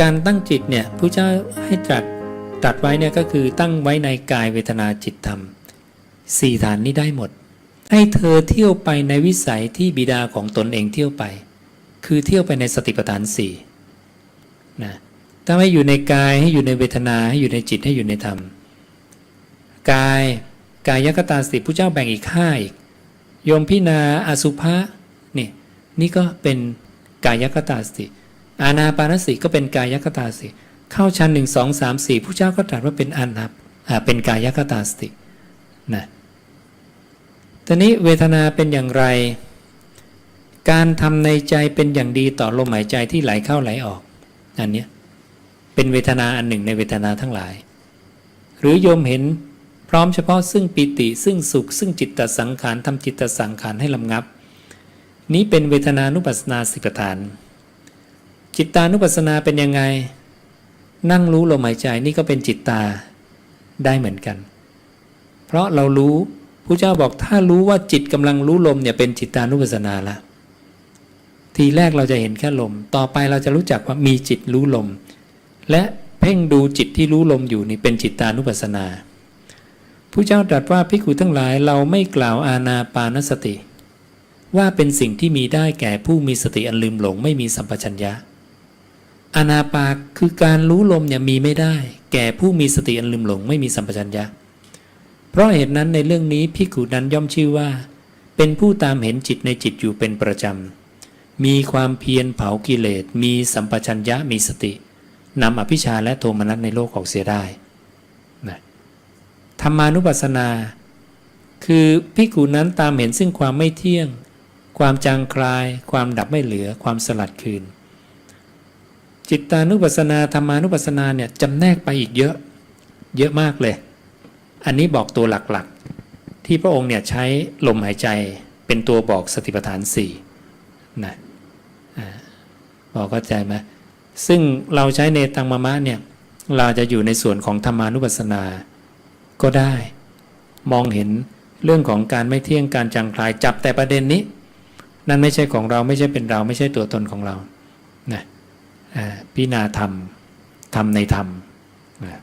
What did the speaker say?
การตั้งจิตเนี่ยพระเจ้าให้ตรัสตรัสไว้เนี่ยก็คือตั้งไว้ในกายเวทนาจิตธรรมสี่ฐานนี้ได้หมด ให้เธอเที่ยวไปในวิสัยที่บิดาของตนเองเที่ยวไป คือเที่ยวไปในสติปัฏฐานสี่นะถ้าให้อยู่ในกายให้อยู่ในเวทนาให้อยู่ในจิตให้อยู่ในธรรม กายกายยกตาสติผู้เจ้าแบ่งอีกห้าอีกโยมพินาอสุภะนี่นี่ก็เป็นกายกตาสติ อานาปานสติก็เป็นกายกตาสติ เข้าชั้นหนึ่งสองสามสี่ผู้เจ้าก็ตรัสว่าเป็นอานาเป็นกายกตาสตินะตอนนี้เวทนาเป็นอย่างไร การทำในใจเป็นอย่างดีต่อลมหายใจที่ไหลเข้าไหลออกอันนี้เป็นเวทนาอันหนึ่งในเวทนาทั้งหลาย หรือโยมเห็นพร้อมเฉพาะซึ่งปิติซึ่งสุข ซึ่งจิตตสังขารทำจิตตสังขารให้ลำงับ นี้เป็นเวทนานุปัสสนาสิกฐาน จิตตานุปัสสนาเป็นยังไง นั่งรู้ลมหายใจนี่ก็เป็นจิตตาได้เหมือนกัน เพราะเรารู้พระเจ้าบอกถ้ารู้ว่าจิตกำลังรู้ลมเนี่ยเป็นจิตตานุปัสสนาละทีแรกเราจะเห็นแค่ลม ต่อไปเราจะรู้จักว่ามีจิตรู้ลม และเพ่งดูจิตที่รู้ลมอยู่นี่เป็นจิตตานุปัสสนาผู้เจ้าตรัสว่าภิกขุทั้งหลายเราไม่กล่าวอาณาปานสติ ว่าเป็นสิ่งที่มีได้แก่ผู้มีสติอันลืมหลงไม่มีสัมปชัญญะ อนาปาคือการรู้ลมเนี่ยมีไม่ได้ แก่ผู้มีสติอันลืมหลงไม่มีสัมปชัญญะ เพราะเหตุนั้นในเรื่องนี้พิกุนั้นย่อมชื่อว่า เป็นผู้ตามเห็นจิตในจิตอยู่เป็นประจำ มีความเพียรเผากิเลส มีสัมปชัญญะมีสตินำอภิชาและโทมนัสในโลกออกเสียได้นะธรรมานุปัสสนา คือพิกุนั้นตามเห็นซึ่งความไม่เที่ยง ความจางคลาย ความดับไม่เหลือ ความสลัดคืน จิตตานุปัสสนาธรรมานุปัสสนาเนี่ยจำแนกไปอีกเยอะ เยอะมากเลย อันนี้บอกตัวหลักๆ ที่พระองค์เนี่ยใช้ลมหายใจเป็นตัวบอกสติปัฏฐานสี่นะบอกเข้าใจไหมซึ่งเราใช้เนตังมะมะเนี่ยเราจะอยู่ในส่วนของธรรมานุปัสสนา ก็ได้ มองเห็นเรื่องของการไม่เที่ยงการจางคลายจับแต่ประเด็นนี้ นั่นไม่ใช่ของเราไม่ใช่เป็นเราไม่ใช่ตัวตนของเรานะ พินารณาธรรมธรรมในธรรมนะ